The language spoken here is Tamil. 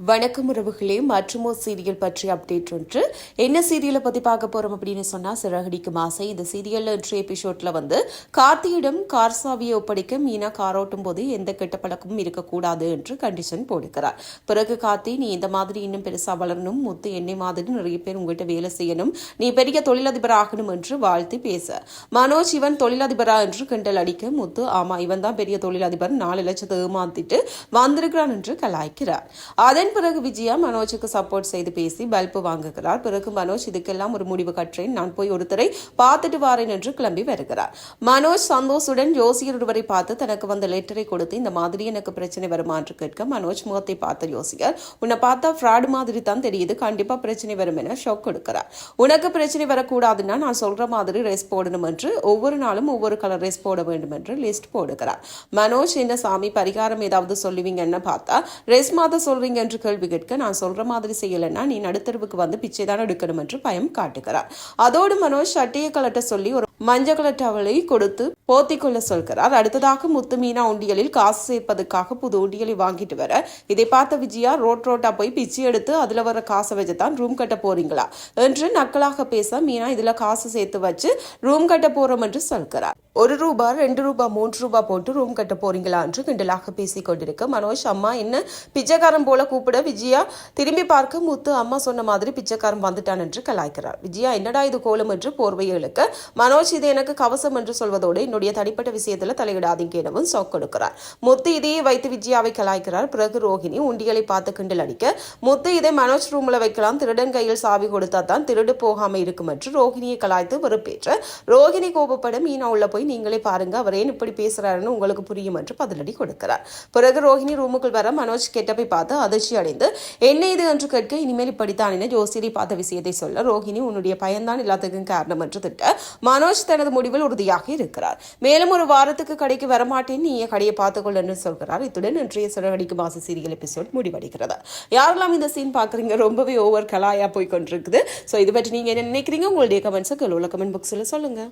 வணக்கம் உறவுகளே மற்றுமோ சீரியல் பற்றி அப்டேட் ஒன்று. என்ன சீரியலை பத்தி பார்க்க போறோம் அப்படின்னு சொன்னா சிறகடிக்கும் ஆசை. இந்த சீரியலில் இன்று எபிசோட்ல வந்து கார்த்தியிடம் கார் சாவியை ஒப்படைக்க மீனா கார் ஓட்டும் போது எந்த கெட்ட பழக்கமும் இருக்கக்கூடாது என்று கண்டிஷன் போடுகிறார். பிறகு கார்த்தி நீ இந்த மாதிரி இன்னும் பெருசா வளரணும். முத்து என்னை மாதிரி நிறைய பேர் உங்ககிட்ட வேலை செய்யணும். நீ பெரிய தொழிலதிபர் ஆகணும் என்று வாழ்த்தி பேச. மனோஜ் இவன் தொழிலதிபரா என்று கிண்டல் அடிக்க முத்து ஆமா இவன் தான் பெரிய தொழிலதிபர். நாலு லட்சத்தை ஏமாத்திட்டு வந்திருக்கிறான் என்று கலாய்க்கிறார். அதன் அதன் பிறகு விஜயா மனோஜுக்கு சப்போர்ட் செய்து பேசி பல்பு வாங்குகிறார். பிறகு மனோஜ் இதுக்கெல்லாம் ஒரு முடிவு கற்றேன். நான் போய் ஒருத்தரை பார்த்துட்டு வாரேன் என்று கிளம்பி வருகிறார். மனோஜ் சந்தோஷுடன் ஜோசியர் ஒருவரை பார்த்து தனக்கு வந்த லெட்டரை கொடுத்து இந்த மாதிரி எனக்கு பிரச்சனை வருமா? என்று கேட்க மனோஜ் முகத்தை பார்த்த ஜோசியர் உன்னை பார்த்தா ஃப்ராடு மாதிரி தான் தெரியுது. கண்டிப்பா பிரச்சனை வரும் என ஷாக் கொடுக்கிறார். உனக்கு பிரச்சனை வரக்கூடாதுன்னா நான் சொல்ற மாதிரி ரெஸ் போடணும் என்று ஒவ்வொரு நாளும் ஒவ்வொரு கலர் ரெஸ் போட வேண்டும் என்று லிஸ்ட் போடுகிறார். மனோஜ் என்ன சாமி பரிகாரம் ஏதாவது சொல்லுவீங்கன்னு பார்த்தா ரெஸ் மாத சொல்றீங்க என்று கேள்வி கேட்க நான் சொல்ற மாதிரி செய்யலைன்னா நீ நடுத்தருவுக்கு வந்து பிச்சை தான் எடுக்கணும் என்று பயம் காட்டுகிறார். அதோடு மனோஜ் சட்டையை கலட்ட சொல்லி ஒரு மஞ்சள் கலர் டவலை கொடுத்து போத்தி கொள்ள சொல்கிறார். அடுத்ததாக முத்து மீனா உண்டியலில் காசு சேர்ப்பதற்காக புது உண்டியலை வாங்கிட்டு வர. இதை பார்த்த விஜயா ரோட் ரோட்டா போய் பிச்சை எடுத்து அதுல வர காசை வச்சு தான் ரூம் கட்ட போறீங்களா? என்று நக்கலாக பேச மீனா இதுல காசு சேர்த்து வச்சு ரூம் கட்ட போறோம் என்று சொல்கிறார். ஒரு ரூபா ரெண்டு ரூபா மூன்று ரூபா போட்டு ரூம் கட்ட போறீங்களா என்று கிண்டலாக பேசிக் கொண்டிருக்க மனோஜ் அம்மா என்ன? பிச்சைக்காரன் போல கூப்பிட விஜயா. திரும்பி பார்க்க முத்து அம்மா சொன்ன மாதிரி பிச்சைக்காரன் வந்துட்டான் என்று கலாய்க்கிறார். விஜயா என்னடா இது கோலம் என்று போர்வையை இழுக்க மனோஜ் இது எனக்கு கவசம் என்று சொல்வதோடு என்னுடைய தனிப்பட்ட விஷயத்துல தலையிடாதீங்க எனவும் ஷாக் கொடுக்கிறார். முத்து இதையே வைத்து விஜயாவை கலாய்க்கிறார். பிறகு ரோஹிணி உண்டியலை பார்த்து கிண்டல் அடிக்க முத்து இதை மனோஜ் ரூம்ல வைக்கலாம். திருடன் கையில் சாவி கொடுத்தா தான் திருடு போகாம இருக்கும் என்று ரோஹிணியை கலாய்த்து வெறுப்பேற்ற. ரோஹிணி கோபப்பட மீனா உள்ள போய் நீங்களே பாருங்க அவர் ஏன் இப்படி பேசுறாருன்னு உங்களுக்கு புரியும் என்று பதிலடி கொடுக்கிறார். பிறகு ரோஹிணி ரூமுக்குள் வர மனோஜ் கெட்டப்பை பார்த்து அதிர்ச்சி அடைந்து என்ன இது? என்று கேட்க இனிமேல் இப்படித்தான் என ஜோசியரை பார்த்த விஷயத்தை சொல்ல ரோஹிணி உன்னுடைய பயன்தான் எல்லாத்துக்கும் காரணம் என்று திட்ட மனோஜ் தனது முடிவில் உறுதியாக இருக்கிறார். மேலும் ஒரு வாரத்துக்கு கடைக்கு வரமாட்டேன் நீ கடையை பார்த்துக்கொள் என்று சொல்கிறார். இத்துடன் இன்றைய சிறகடிக்கு மாச சீரியல் எபிசோட் முடிவடைகிறது. யாரெல்லாம் இந்த சீன் பார்க்குறீங்க? ரொம்பவே ஓவர் கலாயா போய் கொண்டிருக்குது. ஸோ இது பற்றி நீங்க என்ன நினைக்கிறீங்க? உங்களுடைய கமெண்ட்ஸை கீழே கமெண்ட் பாக்ஸில் சொல்லுங்க.